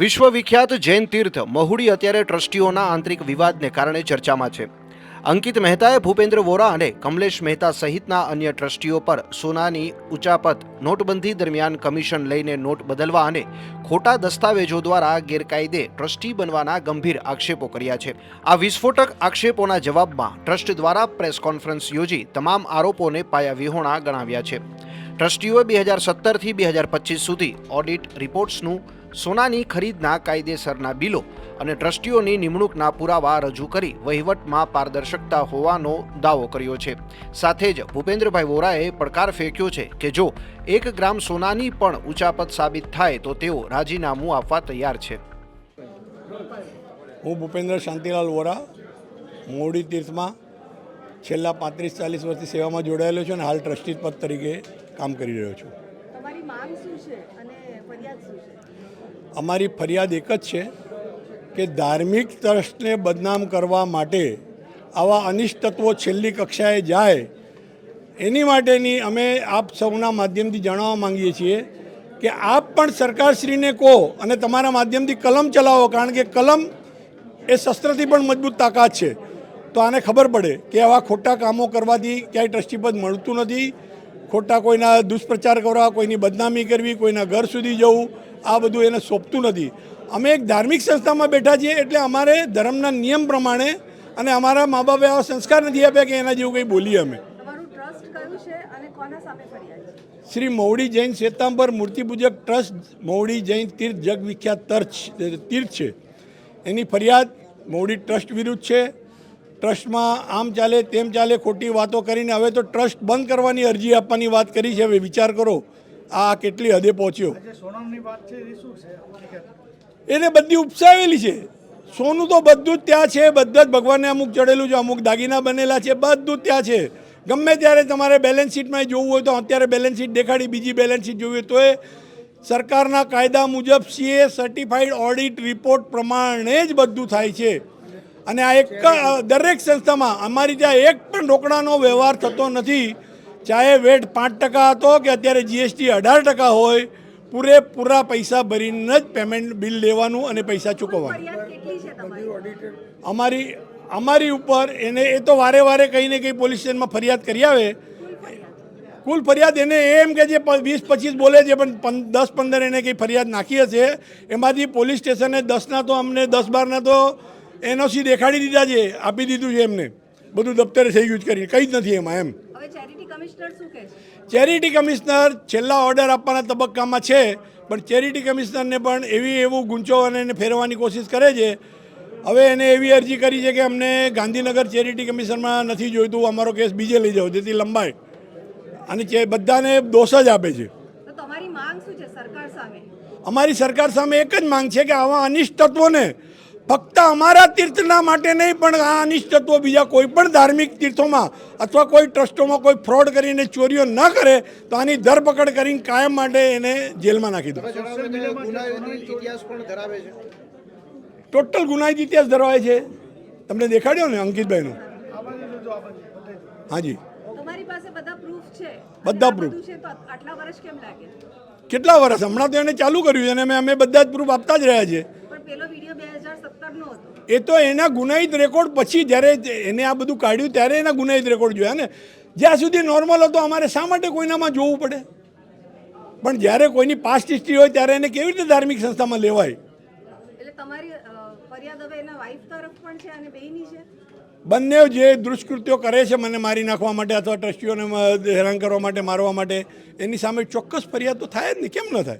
વિશ્વવિખ્યાત જૈન તીર્થ મહુડી અત્યારે ટ્રસ્ટીઓના આંતરિક વિવાદને કારણે ચર્ચામાં છે. અંકિત મહેતાએ ભૂપેન્દ્ર વોરા અને કમલેશ મહેતા સહિતના અન્ય ટ્રસ્ટીઓ પર સોનાની ઉચાપત, નોટબંધી દરમિયાન કમિશન લઈને નોટ બદલવા અને ખોટા દસ્તાવેજો દ્વારા ગેરકાયદે ટ્રસ્ટી બનવાના ગંભીર આક્ષેપો કર્યા છે. આ વિસ્ફોટક આક્ષેપોના જવાબમાં ટ્રસ્ટ દ્વારા પ્રેસ કોન્ફરન્સ યોજી તમામ આરોપોને પાયાવિહોણા ગણાવ્યા છે. ટ્રસ્ટીઓએ બે હજાર સત્તરથી બે હજાર પચીસ સુધી ઓડિટ રિપોર્ટ્સનું સોનાની ખરીદના કાયદેસરના બિલો અને ટ્રસ્ટીઓની નિમણૂકના પુરાવા રજૂ કરી વહીવટમાં પારદર્શકતા હોવાનો દાવો કર્યો છે. સાથે જ ભૂપેન્દ્રભાઈ વોરાએ પડકાર ફેંક્યો છે કે જો એક ગ્રામ સોનાની પણ ઉચાપત સાબિત થાય તો તેઓ રાજીનામું આપવા તૈયાર છે. હું ભૂપેન્દ્ર શાંતિલાલ વોરા મોડી તીર્થમાં છેલ્લા પાંત્રીસ ચાલીસ વર્ષથી સેવામાં જોડાયેલો છું અને હાલ ટ્રસ્ટી પદ તરીકે કામ કરી રહ્યો છું. અમારી ફરિયાદ એક જ છે કે ધાર્મિક ટ્રસ્ટને બદનામ કરવા માટે આવા અનિષ્ટ તત્વો છેલ્લી કક્ષાએ જાય એની માટેની અમે આપ સૌના માધ્યમથી જણાવવા માંગીએ છીએ કે આપ પણ સરકારશ્રીને કહો અને તમારા માધ્યમથી કલમ ચલાવો કારણ કે કલમ એ શસ્ત્રથી પણ મજબૂત તાકાત છે. તો આને ખબર પડે કે આવા ખોટા કામો કરવાથી ક્યાંય ટ્રસ્ટી પદ મળતું નથી. ખોટા કોઈના દુષ્પ્રચાર કરવા કોઈની બદનામી કરવી કોઈના ઘર સુધી જવું આ બધું એને સોંપતું નથી. અમે એક ધાર્મિક સંસ્થામાં બેઠા છીએ એટલે અમારે ધર્મના નિયમ પ્રમાણે અને અમારા મા બાપે આવા સંસ્કાર નથી આપ્યા કે એના જેવું કંઈ બોલીએ અમે. શ્રી મૌડી જૈન શ્વેતાંબર મૂર્તિપૂજક ટ્રસ્ટ મૌડી જૈન તીર્થ જગવિખ્યાત તર્ચ તીર્થ છે. એની ફરિયાદ મહુડી ટ્રસ્ટ વિરુદ્ધ છે. ટ્રસ્ટમાં આમ ચાલે તેમ ચાલે ખોટી વાતો કરીને હવે તો ટ્રસ્ટ બંધ કરવાની અરજી આપવાની વાત કરી છે. હવે વિચાર કરો આ કેટલી હદે પહોંચ્યો. એને બધી ઉપસાવેલી છે. સોનું તો બધું જ ત્યાં છે બધા જ ભગવાનને અમુક ચડેલું છે અમુક દાગીના બનેલા છે બધું જ ત્યાં છે. ગમે ત્યારે તમારે બેલેન્સ શીટમાં જોવું હોય તો અત્યારે બેલેન્સ શીટ દેખાડી બીજી બેલેન્સ શીટ જોવી હોય તો એ સરકારના કાયદા મુજબ સીએ સર્ટિફાઈડ ઓડિટ રિપોર્ટ પ્રમાણે જ બધું થાય છે. અને આ એક દરેક સંસ્થામાં અમારી ત્યાં એક પણ રોકડાનો વ્યવહાર થતો નથી. ચાહે વેટ પાંચ ટકા હતો કે અત્યારે જીએસટી અઢાર ટકા હોય પૂરેપૂરા પૈસા ભરીને જ પેમેન્ટ બિલ લેવાનું અને પૈસા ચૂકવવાનું. અમારી અમારી ઉપર એને એ તો વારે વારે કંઈ ને કંઈ પોલીસ સ્ટેશનમાં ફરિયાદ કરી આવે. કુલ ફરિયાદ? એને એમ કે જે વીસ પચીસ બોલે છે પણ પં- દસ પંદર એને કંઈ ફરિયાદ નાખી હશે. એમાંથી પોલીસ સ્ટેશને દસના તો અમને દસ બારના તો એનઓસી દેખાડી દીધા છે આપી દીધું છે એમને. બધું દફતરે થઈ ગયું કરી. કંઈ જ નથી એમાં એમ. ચેરિટી કમિશનર છેલ્લા ઓર્ડર આપવાના તબક્કામાં છે પણ ચેરિટી કમિશનરને પણ એવી એવું ગૂંચો અને એને ફેરવવાની કોશિશ કરે છે. હવે એને એવી અરજી કરી છે કે અમને ગાંધીનગર ચેરિટી કમિશનમાં નથી જોઈતું અમારો કેસ બીજે લઈ જાઓ જેથી લંબાય. અને જે બધાને દોષ જ આપે છે. અમારી સરકાર સામે એક જ માંગ છે કે આવા અનિષ્ટ તત્વોને ફક્ત અમારા તીર્થના માટે નહીં પણ આ અનિષ્ટ બીજા કોઈ પણ ધાર્મિક તીર્થોમાં અથવા કોઈ ટ્રસ્ટોમાં કોઈ ફ્રોડ કરીને ચોરીઓ ન કરે તો આની ધરપકડ કરીને કાયમ માટે એને જેલમાં નાખી દો. ટોટલ ગુનાહિત ઇતિહાસ ધરાવે છે. તમને દેખાડ્યો ને અંકિતભાઈનો? હાજી. બધા પ્રૂફ કેટલા વર્ષ? હમણાં તો એને ચાલુ કર્યું છે અને અમે અમે બધા જ પ્રૂફ આપતા જ રહ્યા છીએ. એ તો એના ગુનાહિત રેકોર્ડ પછી જ્યારે એને આ બધું કાઢ્યું ત્યારે એના ગુનાહિત રેકોર્ડ જોયા ને. જ્યાં સુધી નોર્મલ હતો અમારે શા માટે કોઈનામાં જોવું પડે? પણ જ્યારે કોઈની પાસ્ટ હિસ્ટ્રી હોય ત્યારે એને કેવી રીતે ધાર્મિક સંસ્થામાં લેવાય? બંને જે દુષ્કૃત્યો કરે છે મને મારી નાખવા માટે અથવા ટ્રસ્ટીઓને હેરાન કરવા માટે મારવા માટે એની સામે ચોક્કસ ફરિયાદ તો થાય જ ને કેમ ન થાય?